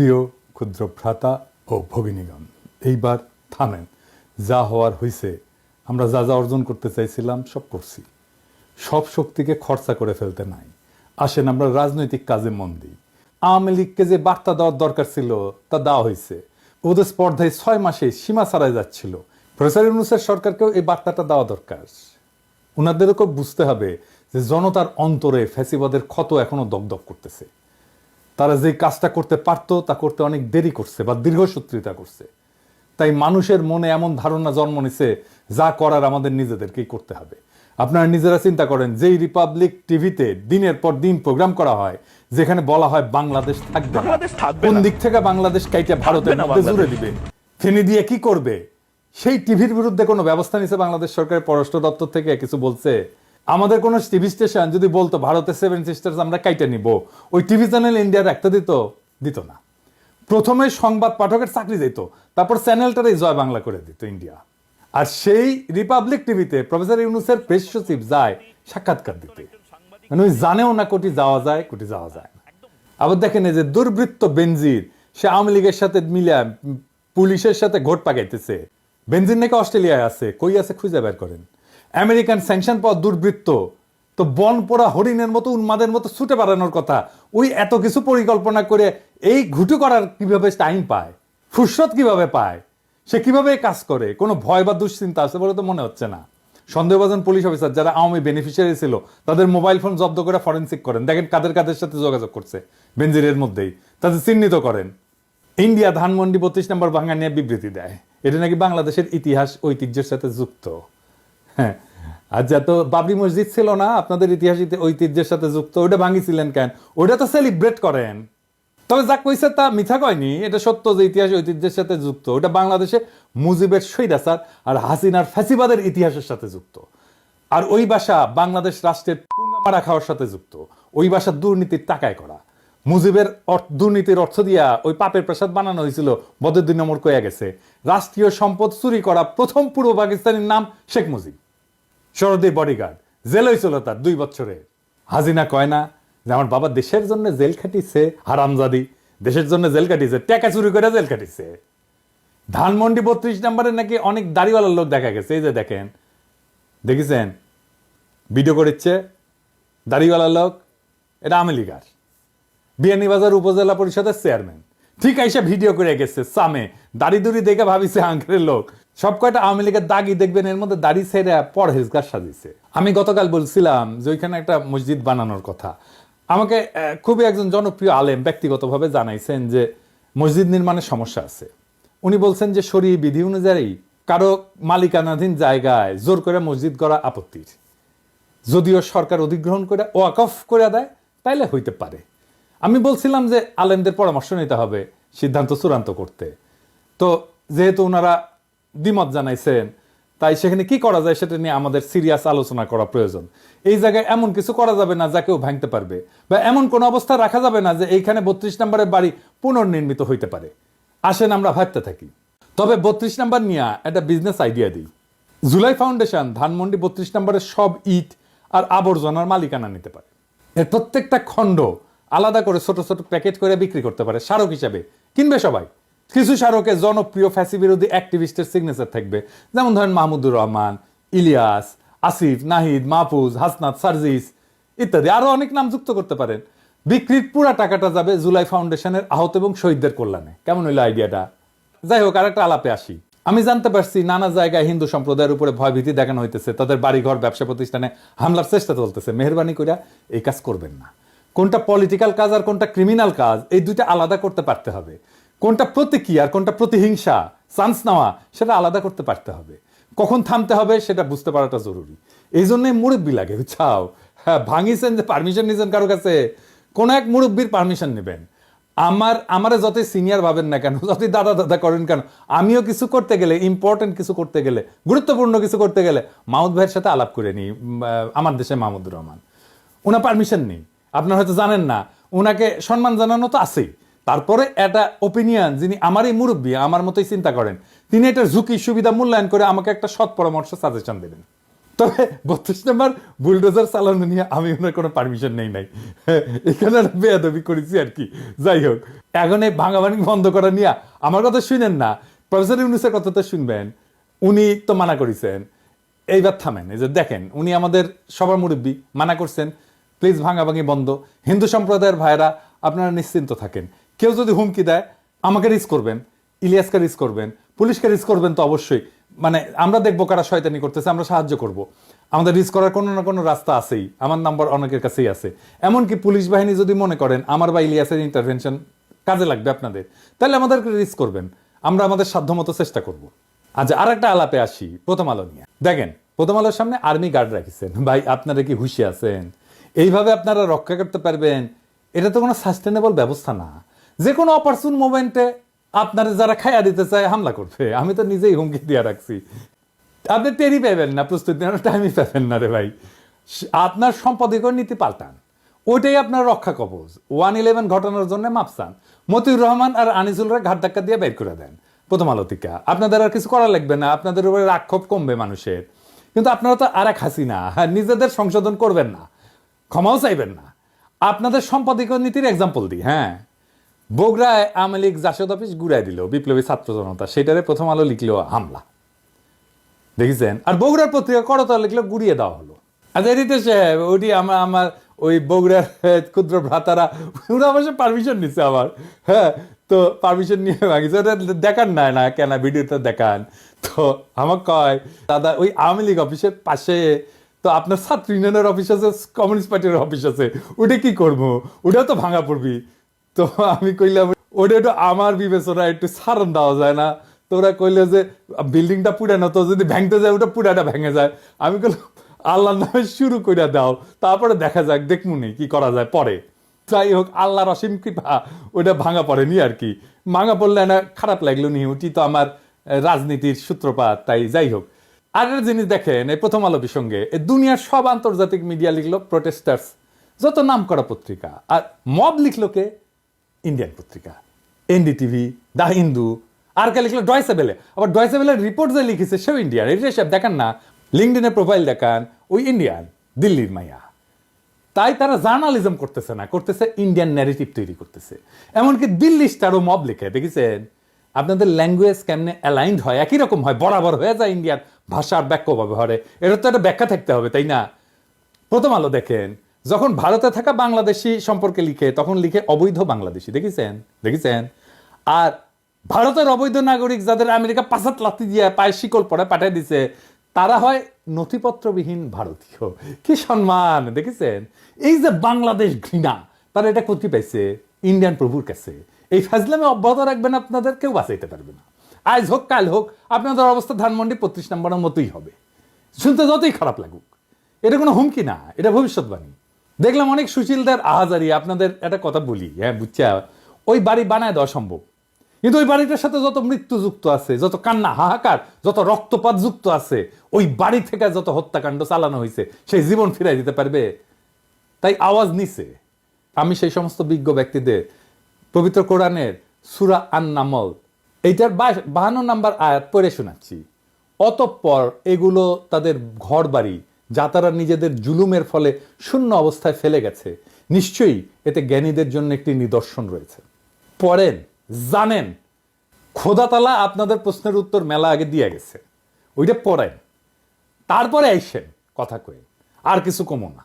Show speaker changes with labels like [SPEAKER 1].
[SPEAKER 1] প্রিয় ক্ষুদ্র ভ্রাতা ও ভগিনীগণ, এইবার থামেন। যা হওয়ার হয়েছে আমরা যা যা অর্জন করতে চাইছিলাম সব করছি। সব শক্তিকে খরচা করে ফেলতে নাই। আসেন আমরা রাজনৈতিক কাজে মন দিই। আওয়ামী লীগকে যে বার্তা দেওয়ার দরকার ছিল, তা দেওয়া হয়েছে ওদের স্পর্ধায় ছয় মাসে সীমা ছাড়াই যাচ্ছিল। প্রফেসর ইউনুসের সরকারকেও এই বার্তাটা দেওয়া দরকার। ওনাদেরকেও বুঝতে হবে যে জনতার অন্তরে ফ্যাসিবাদের ক্ষত এখনও দগদগ করতেছে। তারা যে কাজটা করতে পারতো তা করতে অনেক দেরি করছে বা দীর্ঘসূত্রিতা করছে। তাই মানুষের মনে এমন ধারণা জন্ম নিছে যা করার আমাদের নিজেদেরকেই করতে হবে। আপনারা নিজেরা চিন্তা করেন যেই রিপাবলিক টিভিতে দিনের পর দিন প্রোগ্রাম করা হয় যেখানে বলা হয় বাংলাদেশ থাকবে কোন দিক থেকে বাংলাদেশ কাইটে ভারতের মধ্যে জুড়ে দিবে? ফেনি দিয়ে কি করবে? সেই টিভির বিরুদ্ধে কোনো ব্যবস্থা নিছে বাংলাদেশ সরকারের পররাষ্ট্র দপ্তর থেকে কিছু বলছে? আমাদের কোন টিভি স্টেশন যদি বলতো ভারতের সেভেন সিস্টার্স আমরা কাইটে নিব, ওই টিভি চ্যানেল ইন্ডিয়ার একটা দিত দিত না। প্রথমে সংবাদ পাঠকের চাকরি যেত তারপর চ্যানেলটারই জয় বাংলা করে দিত ইন্ডিয়া আর সেই রিপাবলিক টিভিতে প্রফেসর ইউনুসের প্রেস সচিব যায় সাক্ষাৎকার দিতে। মানে ওই জানেও না কোটি যাওয়া যায়, কোটি যাওয়া যায় না। আবার দেখেন যে দুর্বৃত্ত বেনজির, সে আওয়ামী লীগের সাথে মিলে পুলিশের সাথে ঘোট পাকাইতেছে। বেনজির নাকি অস্ট্রেলিয়ায় আছে, কই আছে খুঁজে বের করেন? আমেরিকান স্যাংশন পাওয়া দুর্বৃত্ত। তো বন পোড়া হরিণের মতো উন্মাদের মতো ছুটে বেড়ানোর কথা। ওই এত কিছু পরিকল্পনা করে এই ঘুটু করার কীভাবে টাইম পায়? ফুরসত কীভাবে পায়? সে কীভাবে কাজ করে? কোনো ভয় বা দুশ্চিন্তা আছে বলে তো মনে হচ্ছে না। সন্দেহভাজন পুলিশ অফিসার যারা আওয়ামী বেনিফিশিয়ারি ছিল, তাদের মোবাইল ফোন জব্দ করে ফরেন্সিক করেন। দেখেন কাদের কাদের সাথে যোগাযোগ করছে, বেনজিরের মধ্যেই। তাদের চিহ্নিত করেন। ইন্ডিয়া ধানমন্ডি বত্রিশ নম্বর ভাঙা নিয়ে বিবৃতি দেয়। এটা নাকি বাংলাদেশের ইতিহাস, ঐতিহ্যের সাথে যুক্ত? হ্যাঁ। যা তো বাবরি মসজিদ ছিল না, আপনাদের ইতিহাস ঐতিহ্যের সাথে যুক্ত ওটা ভাঙিছিলেন কেন? ওটা তো সেলিব্রেট করেন। তবে যা কইছে তা মিথ্যা কয়নি, এটা সত্য যে ইতিহাস ঐতিহ্যের সাথে যুক্ত। ওটা বাংলাদেশে মুজিবের সৈরাচার আর হাসিনার ফ্যাসিবাদের ইতিহাসের সাথে যুক্ত। আর ওই বাসা বাংলাদেশ রাষ্ট্রের পুঙ্গা মারা খাওয়ার সাথে যুক্ত। ওই বাসা দুর্নীতির টাকায় করা। মুজিবের দুর্নীতির অর্থ দিয়া ওই পাপের প্রসাদ বানানো হয়েছিল বদের দুই নম্বর কয়ে গেছে। রাষ্ট্রীয় সম্পদ চুরি করা প্রথম পূর্ব পাকিস্তানের নাম শেখ মুজিব। শরদের বডিগার্ড জেল হয়েছিল তার দুই বছরে। হাজিনা কয় না যে আমার বাবা দেশের জন্য জেল খাটিছে হারামজাদি দেশের জন্য জেল কাটিছে টাকা চুরি করে জেল কাটিছে ধানমন্ডি বত্রিশ নম্বরে নাকি অনেক দাড়িওয়ালার লোক দেখা গেছে, এই যে দেখেন। দেখেছেন? ভিডিও করেছে দাড়িওয়ালা লোক, এটা আমেলিকার বিয়ানীবাজার উপজেলা পরিষদের চেয়ারম্যান ঠিক আইসা ভিডিও করে গেছে, সামে। দাড়ি দুড়ি দেখে ভাবিছে আঙ্কেলের লোক। সব কয়টা আওয়ামী লীগের দাগি দেখবেন, এর মধ্যে দাড়ি ছেড়ে পরহেজগার সাজিছে। আমি গতকাল বলছিলাম যে ওইখানে একটা মসজিদ বানানোর কথা। আমাকে খুবই একজন জনপ্রিয় আলেম ব্যক্তিগতভাবে জানাইছেন যে মসজিদ নির্মাণের সমস্যা আছে। উনি বলছেন যে শরী বিধি অনুযায়ী কারও মালিকানাধীন জায়গায় জোর করে মসজিদ করা আপত্তির। যদিও সরকার অধিগ্রহণ করে, ওয়াকফ করে দেয়, তাইলে হইতে পারে। আমি বলছিলাম যে আলেমদের পরামর্শ নিতে হবে, সিদ্ধান্ত চূড়ান্ত করতে। তো যেহেতু ওনারা দ্বিমত জানাইছেন, তাই সেখানে কি করা যায় সেটা নিয়ে আমাদের সিরিয়াস আলোচনা করা প্রয়োজন। এই জায়গায় এমন কিছু করা যাবে না যা কেউ ভাঙতে পারবে, বা এমন কোন অবস্থা রাখা যাবে না যে এইখানে বত্রিশ নম্বরের বাড়ি পুনর্নির্মিত হইতে পারে। আসেন আমরা ভাবতে থাকি। তবে বত্রিশ নাম্বার নিয়ে একটা বিজনেস আইডিয়া দিই। জুলাই ফাউন্ডেশন ধানমন্ডি বত্রিশ নম্বরের সব ইট আর আবর্জনার মালিকানা নিতে পারে। এর প্রত্যেকটা খণ্ড আলাদা করে ছোট ছোট প্যাকেট করে বিক্রি করতে পারে, স্মারক হিসাবে। কিনবে সবাই। কিছু স্মারকে জনপ্রিয় ফ্যাসি বিরোধী অ্যাক্টিভিস্টের সিগনেচার থাকবে। যেমন ধরেন মাহমুদুর রহমান, ইলিয়াস, আসিফ, নাহিদ, মাহফুজ, হাসনাত, সার্জিস ইত্যাদি। আরও অনেক নাম যুক্ত করতে পারেন। বিক্রির পুরা টাকাটা যাবে জুলাই ফাউন্ডেশনের আহত এবং শহীদদের কল্যাণে। কেমন হইল আইডিয়াটা? যাই হোক, আরেকটা আলাপে আসি। আমি জানতে পারছি নানা জায়গায় হিন্দু সম্প্রদায়ের উপরে ভয়ভীতি দেখানো হইতেছে। তাদের বাড়িঘর, ব্যবসা প্রতিষ্ঠানে হামলার চেষ্টা চলতেছে। মেহরবানি করে এই কাজ করবেন না। কোনটা পলিটিক্যাল কাজ আর কোনটা ক্রিমিনাল কাজ, এই দুইটা আলাদা করতে পারতে হবে। কোনটা প্রতীকী আর কোনটা প্রতিহিংসা চান্স নেওয়া, সেটা আলাদা করতে পারতে হবে। কখন থামতে হবে সেটা বুঝতে পারাটা জরুরি। এই জন্যই মুরব্বী লাগে, বুঝছাও? হ্যাঁ ভাঙিছেন যে পারমিশন নিয়েছেন কারও কাছে, কোন এক মুরব্বীর পারমিশন নেবেন। আমার, আমারে যতই সিনিয়র ভাবেন না কেন, যতই দাদা দাদা করেন কেন, আমিও কিছু করতে গেলে ইম্পর্টেন্ট কিছু করতে গেলে, গুরুত্বপূর্ণ কিছু করতে গেলে, মাহমুদ ভাইয়ের সাথে আলাপ করে নিই আমার দেশে মাহমুদুর রহমান। ওনার পারমিশন নেই। আপনার হয়তো জানেন না ওনাকে সম্মান জানানো তো আছেই। তারপরে একটা ওপিনিয়ন যিনি আমারই মুরব্বী, আমার মতোই চিন্তা করেন, তিনি এটার ঝুঁকি সুবিধা মূল্যায়ন করে আমাকে একটা সৎ পরামর্শ সাজেশন দেবেন তবে বত্রিশ নম্বর বুলডোজার চালানো নিয়ে আমি ওনার কোনো পারমিশন নেই নাই। এখানে বেয়াদবি করেছি আর কি। যাই হোক, এখন এই ভাঙাভাঙি বন্ধ করা নিয়ে আমার কথা শুনেন না প্রফেসর ইউনুসের কথা তো শুনবেন। উনি তো মানা করেছেন। এইবার থামেন, এই যে দেখেন, উনি আমাদের সবার মুরব্বী, মানা করছেন। প্লিজ ভাঙাভাঙি বন্ধ। হিন্দু সম্প্রদায়ের ভাইরা আপনারা নিশ্চিন্ত থাকেন। কেউ যদি হুমকি দেয়, আমাকে রিস করবেন, ইলিয়াসকে রিস করবেন, পুলিশকে রিস করবেন তো অবশ্যই। মানে আমরা দেখব কারা শয়তানি করতেছে, আমরা সাহায্য করব। আমাদের রিস করার কোনো না কোনো রাস্তা আছেই। আমার নাম্বার অনেকের কাছেই আছে। এমনকি পুলিশ বাহিনী যদি মনে করেন, আমার বা ইলিয়াসের ইন্টারভেনশন কাজে লাগবে আপনাদের, তাহলে আমাদেরকে রিস করবেন। আমরা আমাদের সাধ্যমতো চেষ্টা করব। আজ আর একটা আলাপে আসি, প্রথম আলো নিয়ে। দেখেন, প্রথম আলোর সামনে আর্মি গার্ড রাখিছেন। ভাই, আপনারা কি হুশি আছেন? এইভাবে আপনারা রক্ষা করতে পারবেন, এটা তো কোনো সাস্টেনেবল ব্যবস্থা না। যে কোনো অপারচুন মোমেন্টে আপনারা যারা খাইয়া দিতে চায়, হামলা করবে। আমি তো নিজেই হুমকি দিয়ে রাখছি। আপনি টেরি পাবেন না, প্রস্তুতি নেওয়ার টাইমই পাবেন না রে ভাই। আপনার সম্পাদকীয় নীতি পাল্টান। ওইটাই আপনার রক্ষা কবচ। ওয়ান ইলেভেন ঘটনার জন্য মাপসান মতিউর রহমান আর আনিসুলরা ঘাট ধাক্কা দিয়ে বের করে দেন। প্রথম আলোতিকা। আপনাদের আর কিছু করা লাগবে না। আপনাদের উপরে রাক্ষোভ কমবে মানুষের। কিন্তু আপনারা তো আর এক হাসিনা নিজেদের সংশোধন করবেন না। ক্ষমাও চাইবেন না। আপনাদের সম্পাদকীয় নীতির এক্সাম্পল দিই হ্যাঁ। বগুড়ায় আওয়ামী লীগ জাসদ অফিস গুড়াই দিল, বিপ্লবী ছাত্র জনতা, সেটারে প্রথম আলো লিখলো হামলা। দেখেছেন? আর বগুড়ার পত্রিকা করতলা লিখলো গুড়িয়ে দেওয়া হলো। আচ্ছা এদিকে সাহেব ওইটি আমার আমার ওই বগুড়ার ক্ষুদ্র ভ্রাতারা, ওরা অবশ্য পারমিশন নিচ্ছে আমার হ্যাঁ। তো পারমিশন নিয়ে ভাঙিছে ওটা দেখান না না কেন ভিডিওটা দেখান। তো আমার কয়, দাদা, ওই আওয়ামী লীগ অফিসের পাশে তো আপনার ছাত্র ইউনিয়নের অফিস আছে কমিউনিস্ট পার্টির অফিস আছে। ওটা কি করব? ওটাও তো ভাঙা পড়বি। তো আমি কইলাম, ওটা একটু আমার বিবেচনা একটু সারণ দেওয়া যায় না। তোরা কইলে যে, বিল্ডিংটা পুরানো তো যদি ভেঙতে যায়, ওটা পুরাটা ভেঙে যায়। আমি কইলাম, আল্লাহর নামে শুরু করে দাও, তারপরে দেখা যাক দেখমুনি কি করা যায় পরে। যাই হোক, আল্লাহর অসীম কৃপা, ওটা ভাঙা পড়েনি আর কি। ভাঙা পড়লে না, খারাপ লাগল নি, ওটি তো আমার রাজনীতির সূত্রপাত, তাই যাই হোক। আর জিনিস দেখেন, এই প্রথম আলো বিসঙ্গে দুনিয়ার সব আন্তর্জাতিক মিডিয়া লিখলো প্রোটেস্টার্স যত নাম করা পত্রিকা, আর মব লিখলো কে? ইন্ডিয়ান পত্রিকা এনডিটিভি দ্য হিন্দু, আর কে লিখলো? ডয়সে বেলে আবার ডয়সে বেলের রিপোর্ট যে লিখেছে, সেও ইন্ডিয়ান এটা সব দেখান না লিঙ্কডিনের প্রোফাইল দেখান, ওই ইন্ডিয়ান দিল্লির মাইয়া তাই তারা জার্নালিজম করতেছে না, করতেছে ইন্ডিয়ান ন্যারেটিভ তৈরি করতেছে। এমনকি দিল্লি স্টারও মব লিখে, দেখেছেন? আপনাদের ল্যাঙ্গুয়েজ কেমনে অ্যালাইন্ড হয়, একই রকম হয়, বরাবর হয়ে যায় ইন্ডিয়ান ভাষার ব্যাখ্য ব্যবহারে। এটা তো একটা ব্যাখ্যা থাকতে হবে, তাই না? প্রথম আলো দেখেন, যখন ভারতে থাকা বাংলাদেশি সম্পর্কে লিখে, তখন লিখে অবৈধ বাংলাদেশি, দেখেছেন? দেখেছেন? আর ভারতের অবৈধ নাগরিক যাদের আমেরিকা পাঁচাত লাথি দিয়ে পায়ে শিকল পরে পাঠিয়ে দিছে, তারা হয় নথিপত্রবিহীন ভারতীয়। কি সম্মান, দেখেছেন? এই যে বাংলাদেশ ঘৃণা, তারা এটা করতে পাইছে, ইন্ডিয়ান প্রভুর কাছে। এই ফাজলামে অব্যাহত রাখবেন আপনাদের, কেউ বাঁচাইতে পারবে না। আজ হোক, কাল হোক, আপনাদের অবস্থা ধানমন্ডি পঁচিশ নম্বরের মতোই হবে। শুনতে যতই খারাপ লাগুক, এটা কোনো হুমকি না, এটা ভবিষ্যৎবাণী। দেখলাম অনেক সুশীলদের আহাজারি, আপনাদের একটা কথা বলি হ্যাঁ বুঝছা? ওই বাড়ি বানায় দেওয়া সম্ভব। কিন্তু ওই বাড়িটার সাথে যত মৃত্যু যুক্ত আছে, যত কান্না, হাহাকার, যত রক্তপাত যুক্ত আছে, ওই বাড়ি থেকে যত হত্যাকাণ্ড চালানো হয়েছে, সেই জীবন ফিরাই দিতে পারবে? তাই আওয়াজ নিছে। আমি সেই সমস্ত বিজ্ঞ ব্যক্তিদের, পবিত্র কোরআনের সুরা আন নামল এইটার বাহান্ন নাম্বার আয়াত পড়ে শোনাচ্ছি। অতঃপর এগুলো তাদের ঘর বাড়ি যা তারা নিজেদের জুলুমের ফলে শূন্য অবস্থায় ফেলে গেছে। নিশ্চয়ই এতে জ্ঞানীদের জন্য একটি নিদর্শন রয়েছে। পড়েন, জানেন, খোদাতালা আপনাদের প্রশ্নের উত্তর মেলা আগে দিয়ে গেছে। ওইটা পড়েন, তারপরে আইসেন, কথা কয়ে আর কিছু কমো না।